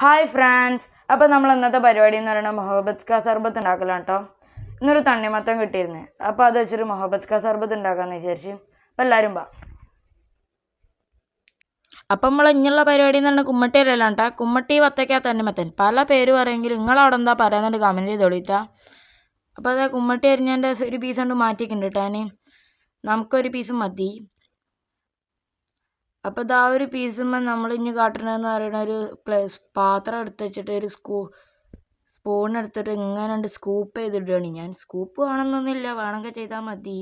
Hi France അപ്പോൾ നമ്മൾ ഇന്നത്തെ പരിപാടി എന്ന് പറയുന്നത് മൊഹബത്ത് കാ സർബത്ത് ഉണ്ടാക്കലാണ് കേട്ടോ ഇന്നൊരു തണ്ണിമത്തം കിട്ടിയിരുന്നു. അപ്പോൾ അത് വെച്ചിട്ട് മൊഹബത്ത് കാ സർബത്ത് ഉണ്ടാക്കാമെന്ന് വിചാരിച്ച്. അപ്പോൾ എല്ലാവരും വാ. അപ്പം നമ്മൾ ഇങ്ങനെയുള്ള പരിപാടി എന്ന് പറഞ്ഞാൽ കുമ്മട്ടിയിലെല്ലാം കേട്ടോ കുമ്മട്ടി വത്തക്ക തണ്ണിമത്തൻ. പല പേര് പറയുമെങ്കിലും നിങ്ങളവിടെ എന്താ പറയുന്നുണ്ട് കമന്റ് ചെയ്തോളിട്ടാ അപ്പോൾ അതാ കുമ്മട്ടി അരിഞ്ഞതിന്റെ ഒരു പീസ് കൊണ്ട് മാറ്റിയിട്ടുണ്ട് കേട്ടോ നമുക്കൊരു പീസ് മതി. അപ്പോൾ ഇതാ ഒരു പീസുമ്മേ നമ്മൾ ഇനി കാട്ടണമെന്ന് പറയുന്ന ഒരു പ്ലേസ് പാത്രം എടുത്ത് വെച്ചിട്ട് ഒരു സ്കൂ സ്പൂൺ എടുത്തിട്ട് ഇങ്ങനെ ഉണ്ട് സ്കൂപ്പ് ചെയ്തിടുകയാണ്. ഞാൻ സ്കൂപ്പ് വേണമെന്നൊന്നുമില്ല വേണമെങ്കിൽ ചെയ്താൽ മതി.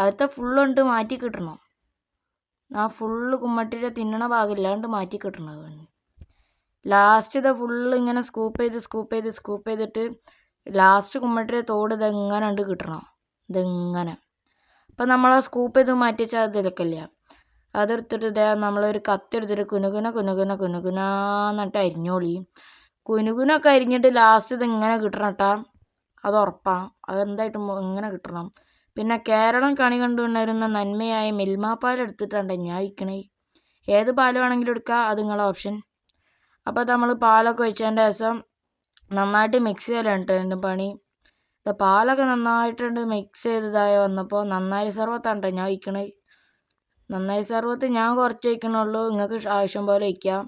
അകത്തെ ഫുള്ളുണ്ട് മാറ്റി കിട്ടണം. ആ ഫുള്ള് കുമ്മട്ടിയുടെ തിന്നണ ഭാഗമില്ലാണ്ട് മാറ്റി കിട്ടണത് ലാസ്റ്റ് ഇത് ഫുള്ള് ഇങ്ങനെ സ്കൂപ്പ് ചെയ്ത് സ്കൂപ്പ് ചെയ്ത് സ്കൂപ്പ് ചെയ്തിട്ട് ലാസ്റ്റ് കുമ്മട്ടിയുടെ തോട് ഇതെങ്ങനെ ഉണ്ട് കിട്ടണം? ഇതെങ്ങനെ. അപ്പം നമ്മൾ ആ സ്കൂപ്പ് ചെയ്ത് മാറ്റി വെച്ചാൽ അത് എടുക്കില്ല അതെടുത്തിട്ട് ഇതേ നമ്മളൊരു കത്തെടുത്തിട്ട് കുനുകുന കുനുകുന കുനുകുന എന്നിട്ട് അരിഞ്ഞോളി. കുനുകുനൊക്കെ അരിഞ്ഞിട്ട് ലാസ്റ്റ് ഇത് ഇങ്ങനെ കിട്ടണം കേട്ടാ അത് ഉറപ്പാണ് അതെന്തായിട്ടും ഇങ്ങനെ കിട്ടണം. പിന്നെ കേരളം കണി കണ്ടുകൊണ്ടിരുന്ന നന്മയായ മിൽമാപ്പാൽ എടുത്തിട്ടുണ്ട് ഞാൻ വിൽക്കണേ ഏത് പാൽ വേണമെങ്കിലും എടുക്കാം. അത് നിങ്ങളെ ഓപ്ഷൻ അപ്പോൾ നമ്മൾ പാലൊക്കെ ഒഴിച്ചതിന്റെ ശേഷം നന്നായിട്ട് മിക്സ് ചെയ്യലുണ്ട് എന്റെ പണി. പാലൊക്കെ നന്നായിട്ടുണ്ട് മിക്സ് ചെയ്തതായി വന്നപ്പോൾ നന്നായി സർവത്താണ് ഞാൻ വിൽക്കണേ നന്നായി സർവത്ത് ഞാൻ കുറച്ച് ഒഴിക്കണുള്ളൂ നിങ്ങൾക്ക് ആവശ്യം പോലെ ഒഴിക്കാം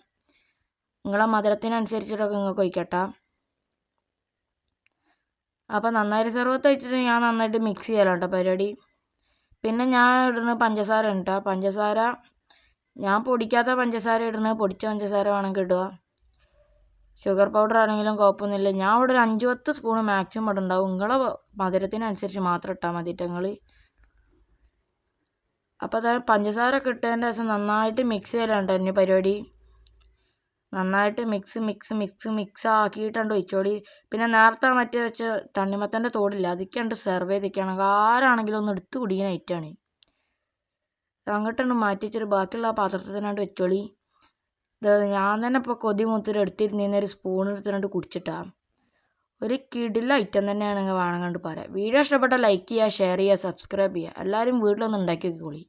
നിങ്ങളെ മധുരത്തിനനുസരിച്ചിട്ടൊക്കെ നിങ്ങൾക്ക് ഒഴിക്കട്ടെ അപ്പോൾ നന്നായി സർവത്ത് ഒഴിച്ചിട്ട് ഞാൻ നന്നായിട്ട് മിക്സ് ചെയ്യലുണ്ട് പരിപാടി. പിന്നെ ഞാൻ ഇടുന്ന പഞ്ചസാര ഉണ്ട്? പഞ്ചസാര ഞാൻ പൊടിക്കാത്ത പഞ്ചസാര ഇടുന്നത് പൊടിച്ച പഞ്ചസാര വേണമെങ്കിൽ ഇടുക ഷുഗർ പൗഡർ ആണെങ്കിലും കുഴപ്പമൊന്നുമില്ല ഞാൻ ഇവിടെ ഒരു അഞ്ച് പത്ത് സ്പൂൺ മാക്സിമം ഇടുന്നുണ്ടാവും നിങ്ങളെ മധുരത്തിനനുസരിച്ച് മാത്രം ഇട്ടാൽ മതി അപ്പോൾ അത് പഞ്ചസാര ഇട്ടതിന്റെ ദിവസം നന്നായിട്ട് മിക്സ് ചെയ്യലുണ്ട് എന്റെ പരിപാടി? നന്നായിട്ട് മിക്സ് മിക്സ് മിക്സ് മിക്സ് ആക്കിയിട്ടുണ്ട് ഒഴിച്ചോളി പിന്നെ നേരത്തെ മറ്റേ വെച്ച തണ്ണിമത്തന്റെ തോടില്ല അതൊക്കെ ഉണ്ട് സെർവ് ചെയ്തൊക്കെയാണ് ആരാണെങ്കിലും ഒന്ന് എടുത്ത് കുടിക്കുന്ന ഐറ്റാണ് അങ്ങോട്ടുണ്ട് മാറ്റി ബാക്കിയുള്ള പാത്രത്തിനാണ്ട് വെച്ചോളി. ഇത് ഞാൻ തന്നെ ഇപ്പോൾ കൊതി മൂത്തിട്ട് എടുത്തിരുന്നേന്ന് ഒരു സ്പൂൺ എടുത്തിട്ട് കുടിച്ചിട്ടാ. ഒരു കിടില ഐറ്റം തന്നെയാണ് വേണം കണ്ട് പറയാം വീഡിയോ ഇഷ്ടപ്പെട്ടാൽ ലൈക്ക് ചെയ്യുക ഷെയർ ചെയ്യുക സബ്സ്ക്രൈബ് ചെയ്യുക. എല്ലാവരും വീട്ടിലൊന്ന് ഉണ്ടാക്കി നോക്കിക്കോളി.